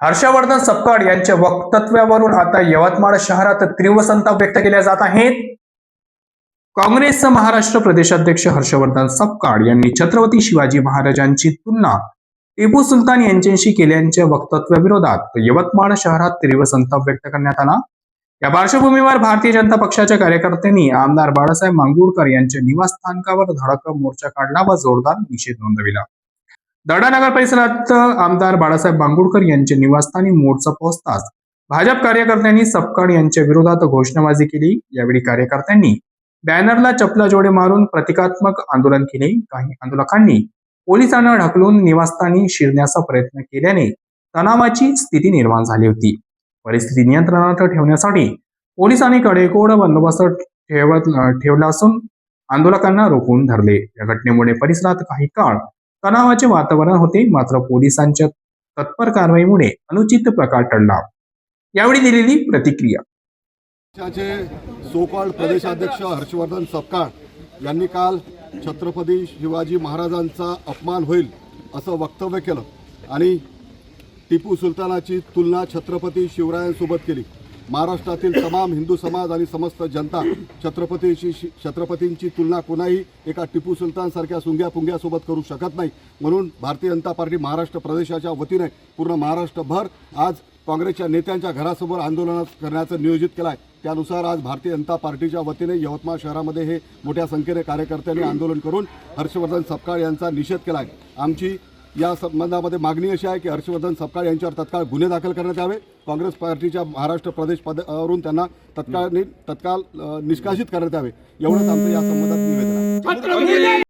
हर्षवर्धन सपकाळ यांच्या वक्तव्यावरून आता यवतमाळ शहरात तीव्र संताप व्यक्त केल्या जात आहेत. काँग्रेस महाराष्ट्र प्रदेशाध्यक्ष हर्षवर्धन सपकाळ यांनी छत्रपती शिवाजी महाराजांची तुलना टिपू सुलतान यांच्याशी केल्याच्या वक्तव्याविरोधात यवतमाळ शहरात तीव्र संताप व्यक्त करण्यात आला. या पार्श्वभूमीवर भारतीय जनता पक्षाच्या कार्यकर्त्यांनी आमदार बाळासाहेब मांगुळकर यांच्या निवासस्थानकावर धडक मोर्चा काढला व जोरदार निषेध नोंदविला. दर्डा नगर परिसरात आमदार बाळासाहेब बांगुडकर यांच्या निवासस्थानी मोर्चा पोहोचताच भाजप कार्यकर्त्यांनी सपकाळ यांच्या विरोधात घोषणाबाजी केली. यावेळी कार्यकर्त्यांनी बॅनरला चपला जोडे मारून प्रतिकात्मक आंदोलन केले. काही आंदोलकांनी पोलिसांना ढकलून निवासस्थानी शिरण्याचा प्रयत्न केल्याने तणावाची स्थिती निर्माण झाली होती. परिस्थिती नियंत्रणात ठेवण्यासाठी पोलिसांनी कडेकोड बंदोबस्त ठेवत ठेवला असून आंदोलकांना रोखून धरले. या घटनेमुळे परिसरात काही काळ तणावाचे वातावरण होते मात्र पोलिसांच्या तत्पर कारवाईमुळे अनुचित प्रकार टळला. यावेळी दिलेली प्रतिक्रिया. पक्षाचे सोकॉल्ड प्रदेशाध्यक्ष हर्षवर्धन सपकाळ यांनी काल छत्रपती शिवाजी महाराजांचा अपमान होईल असं वक्तव्य केलं आणि टिपू सुलतानाची तुलना छत्रपती शिवरायांसोबत केली. महाराष्ट्रातील तमाम हिंदू समाज आणि समस्त जनता छत्रपतीची छत्रपतींची तुलना कोणाही एका टिपू सुलतानसारख्या सुंग्या पुंग्यासोबत करू शकत नाही. म्हणून भारतीय जनता पार्टी महाराष्ट्र प्रदेशाच्या वतीने पूर्ण महाराष्ट्रभर आज काँग्रेसच्या नेत्यांच्या घरासमोर आंदोलन करण्याचं नियोजित केलं आहे त्यानुसार आज भारतीय जनता पार्टीच्या वतीने यवतमाळ शहरामध्ये हे मोठ्या संख्येने कार्यकर्त्यांनी आंदोलन करून हर्षवर्धन सपकाळ यांचा निषेध केला आहे आमची या संबंधामध्ये मागणी अशी आहे की हर्षवर्धन सपकाळ यांच्यावर तत्काळ गुन्हे दाखल करण्यात यावे. काँग्रेस पार्टीच्या महाराष्ट्र प्रदेश पदावरून त्यांना तत्काळ तत्काळ निष्कासित करण्यात यावे. एवढंच आमचं या संबंधात निवेदन आहे.